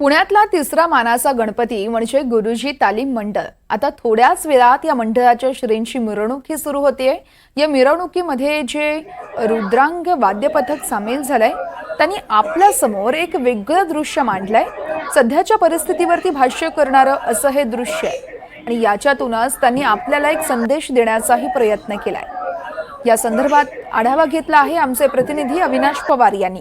पुण्यातला तिसरा मानाचा गणपती म्हणजे गुरुजी तालीम मंडळ. आता थोड्याच वेळात या मंडळाच्या श्रींची मिरवणूक ही सुरू होते या मिरवणुकीमध्ये जे रुद्रांग वाद्यपथक सामील झालंय त्यांनी आपल्यासमोर एक वेगळं दृश्य मांडलंय. सध्याच्या परिस्थितीवरती भाष्य करणारं असं हे दृश्य आहे. आणि याच्यातूनच त्यांनी आपल्याला एक संदेश देण्याचाही प्रयत्न केलाय. या संदर्भात आढावा घेतला आहे आमचे प्रतिनिधी अविनाश पवार यांनी.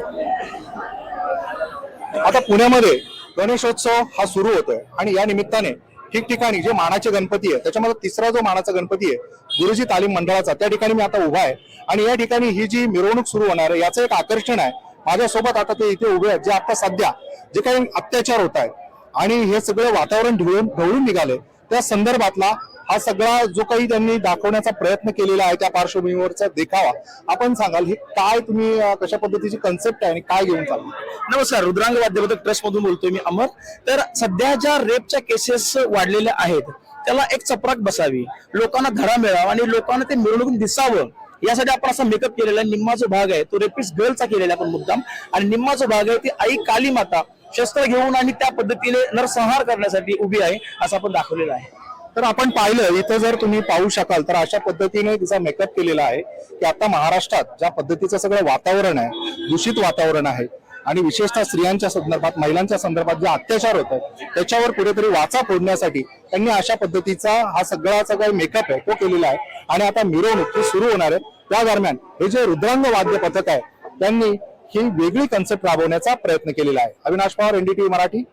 आता पुण्यामध्ये गणेशोत्सव हा सुरू होतोय. आणि या निमित्ताने ठिकठिकाणी जे मानाचे गणपती आहे त्याच्यामध्ये तिसरा जो मानाचा गणपती आहे गुरुजी तालीम मंडळाचा त्या ठिकाणी मी आता उभा आहे. आणि या ठिकाणी ही जी मिरवणूक सुरू होणार आहे याचं एक आकर्षण आहे. माझ्यासोबत आता ते इथे उभे आहेत जे आता सध्या जे काही अत्याचार होत आहेत आणि हे सगळं वातावरण ढवळून ढवळून निघाले त्या संदर्भातला हा सगळा जो काही त्यांनी दाखवण्याचा प्रयत्न केलेला आहे त्या पार्श्वभूमीवरचा देखावा आपण सांगाल हे काय तुम्ही कशा पद्धतीची कन्सेप्ट आहे आणि काय घेऊन चालली? नमस्कार रुद्रांग वाद्यपथक ट्रस्ट मधून बोलतोय मी अमर. तर सध्या ज्या रेपच्या केसेस वाढलेल्या आहेत त्याला एक चपराक बसावी लोकांना धडा मिळावा आणि लोकांना ते मिरवणूक दिसावं यासाठी आपण असा मेकअप केलेला आहे. निम्मा जो भाग आहे तो रेपिस्ट गर्लचा केलेला आहे आपण मुद्दाम. आणि निम्मा जो भाग आहे ती आई काली माता शस्त्र घेऊन आणि त्या पद्धतीने नरसंहार करण्यासाठी उभी आहे असं आपण दाखवलेलं आहे. तर आपण पाहिलं इथं जर तुम्ही पाहू शकाल तर अशा पद्धतीने तिचा मेकअप केलेला आहे की आता महाराष्ट्रात ज्या पद्धतीचं सगळं वातावरण आहे दूषित वातावरण आहे आणि विशेषतः स्त्रियांच्या संदर्भात महिलांच्या संदर्भात जे अत्याचार होत आहेत त्याच्यावर कुठेतरी वाचा फोडण्यासाठी त्यांनी अशा पद्धतीचा हा सगळा सगळा मेकअप आहे तो केलेला आहे. आणि आता मिरवणूक ही सुरू होणार आहे त्या दरम्यान हे जे रुद्रांग वाद्य पथक आहे त्यांनी ही वेगळी कन्सेप्ट राबवण्याचा प्रयत्न केलेला आहे. अविनाश पवार एनडीटीव्ही मराठी.